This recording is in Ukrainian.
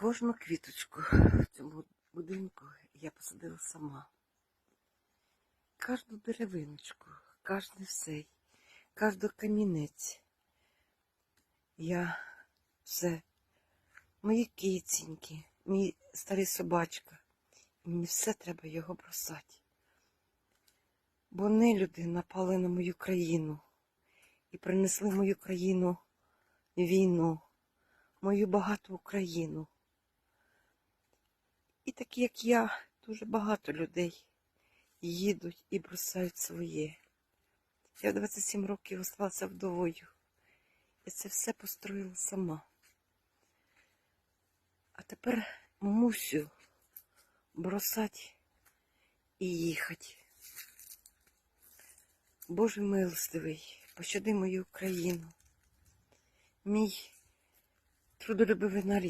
Кожну квіточку в цьому будинку я посадила сама. Кожну деревиночку, кожний всей, кожний камінець. Я все, мої киціньки, мій старий собачка. Мені все треба його бросати. Бо вони люди напали на мою країну і принесли в мою країну війну, мою багату Україну. Такі, як я, дуже багато людей їдуть і бросають своє. Я в 27 років залишилася вдовою. Я це все построїла сама. А тепер мусю бросати і їхати. Боже милостивий, пощади мою Україну. Мій трудолюбивий народ.